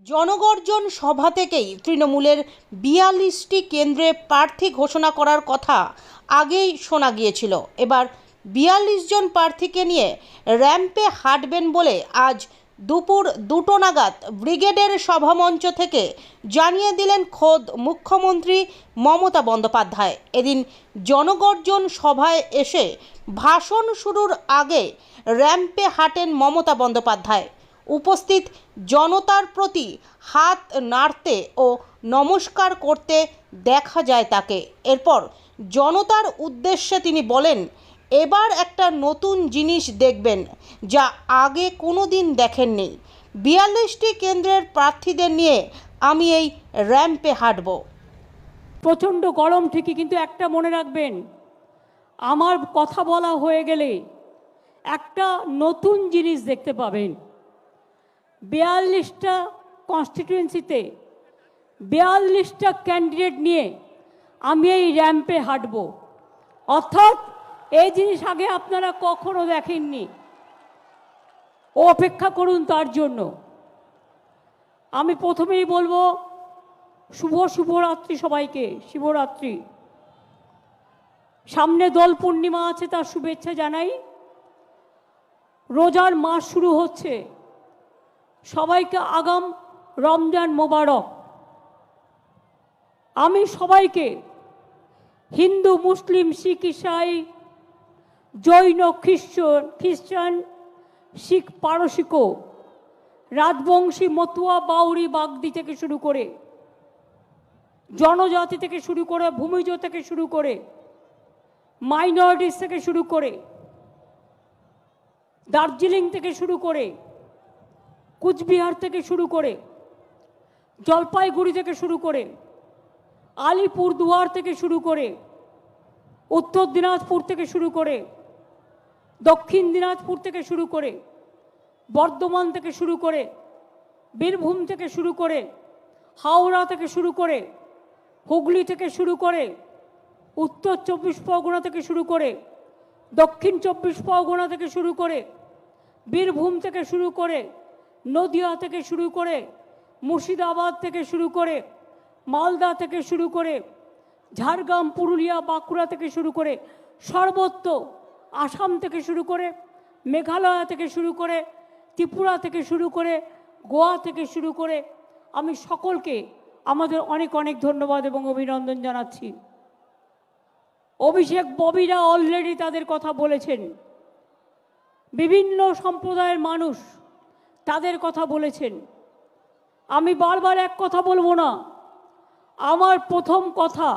জনগর্জন সভা থেকেই তৃণমূলের বিয়াল্লিশটি কেন্দ্রে প্রার্থী ঘোষণা করার কথা আগেই শোনা গিয়েছিল। এবার বিয়াল্লিশ জন প্রার্থীকে নিয়ে র্যাম্পে হাঁটবেন বলে আজ দুপুর দুটো নাগাদ ব্রিগেডের সভামঞ্চ থেকে জানিয়ে দিলেন খোদ মুখ্যমন্ত্রী মমতা বন্দ্যোপাধ্যায়। এদিন জনগর্জন সভায় এসে ভাষণ শুরুর আগে র্যাম্পে হাঁটেন মমতা বন্দ্যোপাধ্যায়। উপস্থিত জনতার প্রতি হাত নাড়তে ও নমস্কার করতে দেখা যায় তাকে। এরপর জনতার উদ্দেশ্যে তিনি বলেন, এবার একটা নতুন জিনিস দেখবেন যা আগে কোনো দিন দেখেননি। বিয়াল্লিশটি কেন্দ্রের প্রার্থীদের নিয়ে আমি এই র্যাম্পে হাঁটব। প্রচণ্ড গরম ঠিকই, কিন্তু একটা মনে রাখবেন, আমার কথা বলা হয়ে গেলে একটা নতুন জিনিস দেখতে পাবেন। বিয়াল্লিশটা কনস্টিটিউয়েন্সিতে বিয়াল্লিশটা ক্যান্ডিডেট নিয়ে আমি এই র্যাম্পে হাঁটব। অর্থাৎ এই জিনিস আগে আপনারা কখনো দেখেননি। ও অপেক্ষা করুন তার জন্য। আমি প্রথমেই বলব, শুভ শুভরাত্রি সবাইকে, শিবরাত্রি। সামনে দোল পূর্ণিমা আছে, তার শুভেচ্ছা জানাই। রোজার মাস শুরু হচ্ছে। সবাইকে আগাম রমজান মোবারক। আমি সবাইকে হিন্দু, মুসলিম, শিখ, ইসাই, জৈন, খ্রিস্টান খ্রিস্টান, শিখ পারসিকও রাজবংশী, মতুয়া বাউরি বাগদি থেকে শুরু করে, জনজাতি থেকে শুরু করে ভূমিজ থেকে শুরু করে মাইনরিটিস থেকে শুরু করে, দার্জিলিং থেকে শুরু করে কুচবিহার থেকে শুরু করে জলপাইগুড়ি থেকে শুরু করে আলিপুরদুয়ার থেকে শুরু করে উত্তর দিনাজপুর থেকে শুরু করে দক্ষিণ দিনাজপুর থেকে শুরু করে বর্ধমান থেকে শুরু করে বীরভূম থেকে শুরু করে হাওড়া থেকে শুরু করে হুগলি থেকে শুরু করে উত্তর চব্বিশ পরগনা থেকে শুরু করে দক্ষিণ চব্বিশ পরগনা থেকে শুরু করে বীরভূম থেকে শুরু করে নদিয়া থেকে শুরু করে মুর্শিদাবাদ থেকে শুরু করে মালদা থেকে শুরু করে ঝাড়গ্রাম, পুরুলিয়া, বাঁকুড়া থেকে শুরু করে সর্বত্র আসাম থেকে শুরু করে মেঘালয় থেকে শুরু করে ত্রিপুরা থেকে শুরু করে গোয়া থেকে শুরু করে আমি সকলকে আমাদের অনেক অনেক ধন্যবাদ এবং অভিনন্দন জানাচ্ছি। অভিষেক ববিরা অলরেডি তাদের কথা বলেছেন। বিভিন্ন সম্প্রদায়ের মানুষ তাদের কথা বলেছেন। আমি বারবার এক কথা বলব না। আমার প্রথম কথা,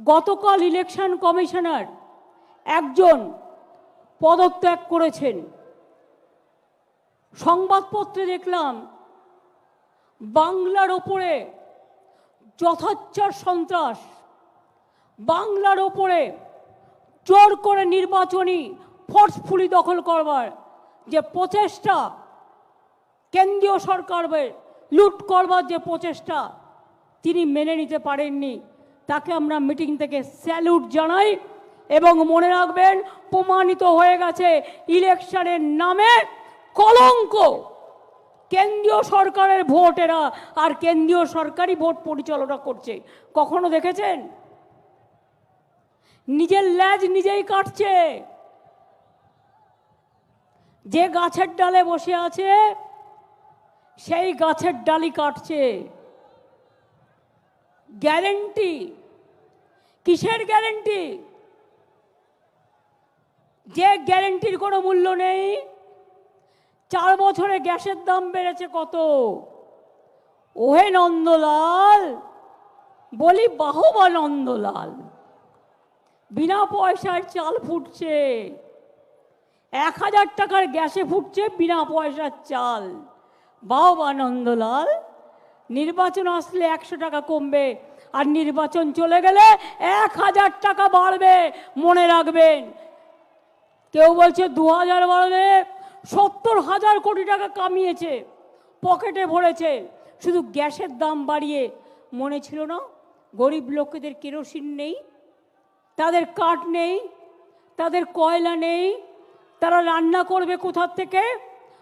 গতকাল ইলেকশন কমিশনার একজন পদত্যাগ করেছেন। সংবাদপত্রে দেখলাম, বাংলার ওপরে যথাচ্ছার সন্ত্রাস, বাংলার ওপরে জোর করে নির্বাচনী ফোর্সফুলি দখল করবার যে প্রচেষ্টা কেন্দ্রীয় সরকারের লুট করবার যে প্রচেষ্টা, তিনি মেনে নিতে পারেননি। তাকে আমরা মিটিং থেকে স্যালুট জানাই এবং মনে রাখবেন, প্রমাণিত হয়ে গেছে, ইলেকশনের নামে কলঙ্ক। কেন্দ্রীয় সরকারের ভোট এরা আর কেন্দ্রীয় সরকারই ভোট পরিচালনা করছে। কখনো দেখেছেন? নিজের ল্যাজ নিজেই কাটছে। যে গাছের ডালে বসে আছে, সেই গাছের ডালি কাটছে। গ্যারেন্টি। কিসের গ্যারেন্টি? যে গ্যারেন্টির কোনো মূল্য নেই, চার বছরে গ্যাসের দাম বেড়েছে কত? ওহে নন্দলাল, বলি বাহবা নন্দলাল, বিনা পয়সার চাল ফুটছে। এক হাজার টাকার গ্যাসে ফুটছে বিনা পয়সার চাল। বাহবা নন্দলাল, নির্বাচন আসলে একশো টাকা কমবে আর নির্বাচন চলে গেলে এক হাজার টাকা বাড়বে, মনে রাখবেন। কেউ বলছে দু হাজার বাড়বে, সত্তর হাজার কোটি টাকা কামিয়েছে, পকেটে ভরেছে। শুধু গ্যাসের দাম বাড়িয়ে মনে ছিল না, গরিব লোকেদের কেরোসিন নেই, তাদের কাঠ নেই, তাদের কয়লা নেই তারা রান্না করবে কোথার থেকে?